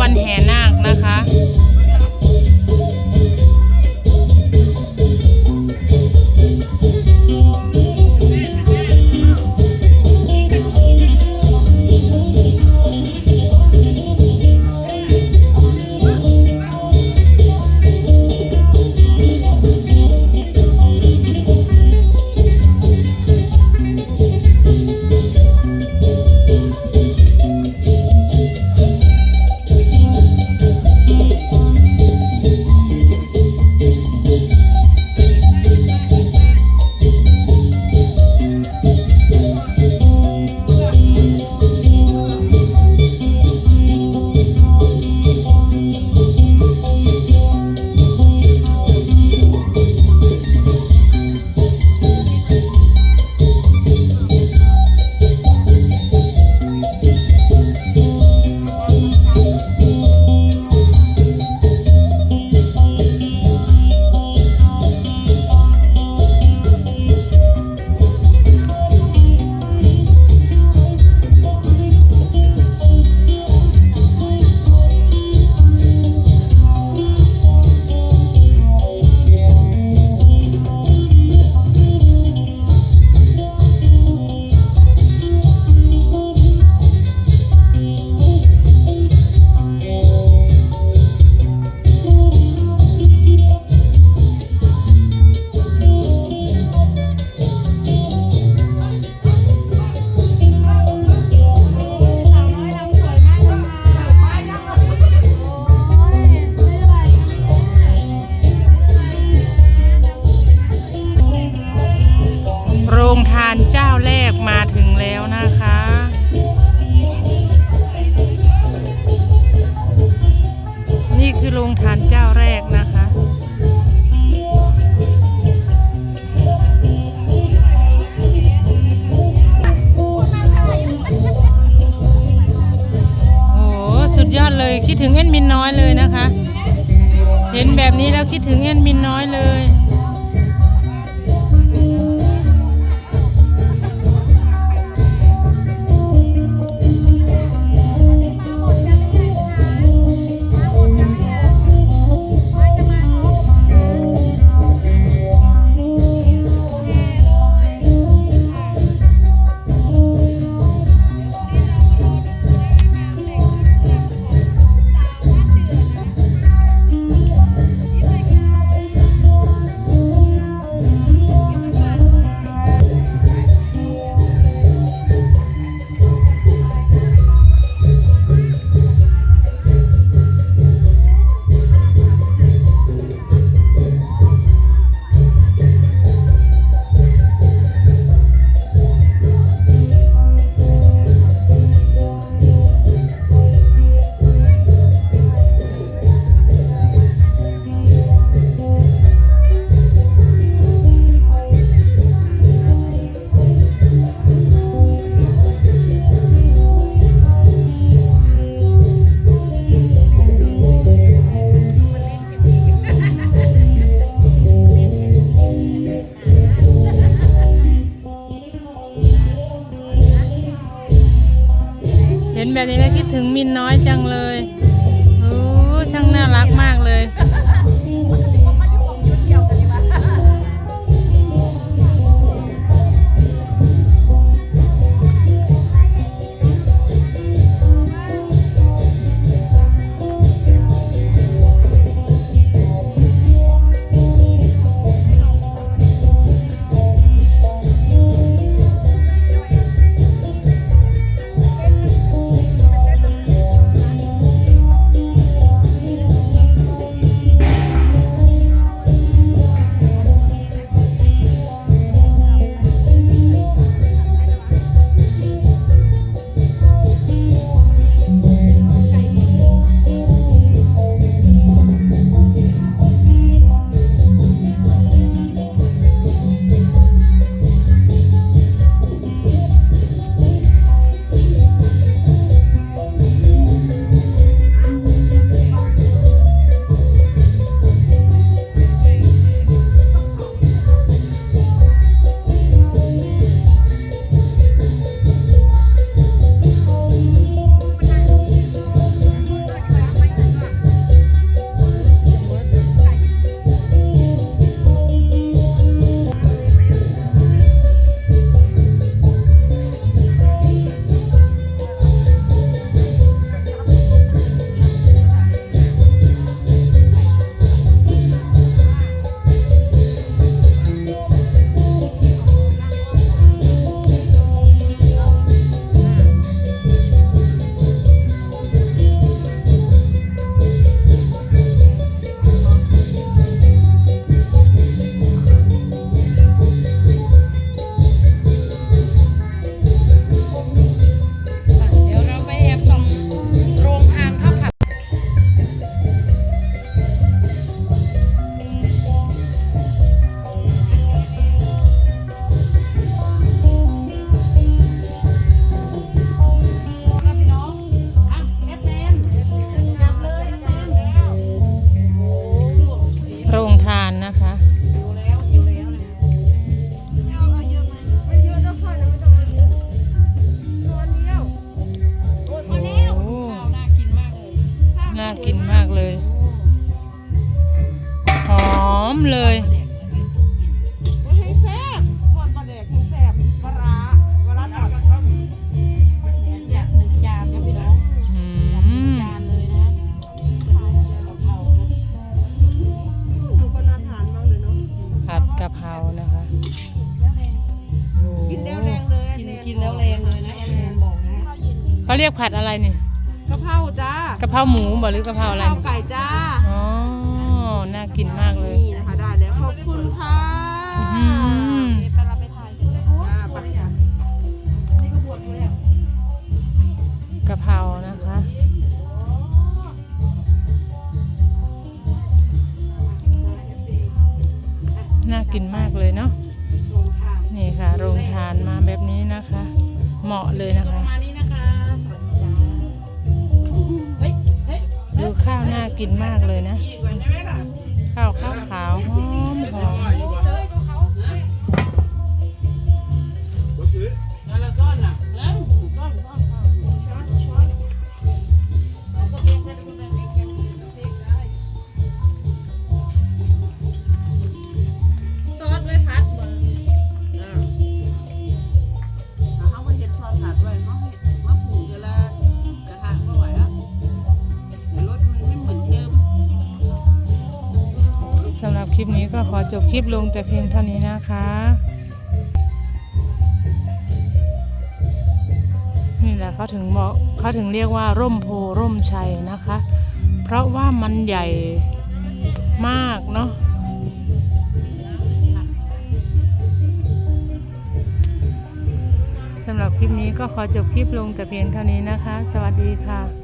วันแห่นาคนะคะ คิดถึงเอ็นมินน้อยเลยนะคะ เห็นแบบนี้แล้วคิดถึงเอ็นมินน้อยเลย แบบนี้แล้วคิดถึงมินน้อยจังเลย โอ้ช่างน่ารักมากเลย มเลย ให้แซ่บก่อนปลาแดกให้แซ่บปลาร้าปลาร้าตัดอยากหนึ่งจานครับพี่น้องอืหนึ่งมจานเลยนะทานเจอกับเขานะดูก็น่าทานมากเลยเนาะผัดกะเพรานะคะโอ้กินแล้วแรงเลยกินกินแล้วแรงเลยนะแอนแอนบอกนะเขาเรียกผัดอะไรนี่กะเพราจ้ากะเพราหมูบ่หรือกะเพราอะไรเพราไก่จ้า อ๋อ น่ากินมากเลย นี่ คะได้แล้วขอบคุณค่ะอืม ไปเราไปถ่ายกันเลยจ้าไปนี่ก็บวชอยู่แล้วกะเพรานะคะ น่ากินมากเลยเนาะโรงทานนี่ค่ะ โรงทานมาแบบนี้นะคะ เหมาะเลยนะประคะมาณนี้นะคะ สวัสดีจ้าเฮ้ย เฮ้ยกินมากเลยนะ อีกไว้ใช่ไหมล่ะ ข้าวข้าวขาวหอมหอม คลิปนี้ก็ขอจบคลิปลงแต่เพียงเท่านี้นะคะ นี่แหละเขาถึงบอกเขาถึงเรียกว่าร่มโพร่มชัยนะคะ เพราะว่ามันใหญ่มากเนาะสำหรับคลิปนี้ก็ขอจบคลิปลงแต่เพียงเท่านี้นะคะ สวัสดีค่ะ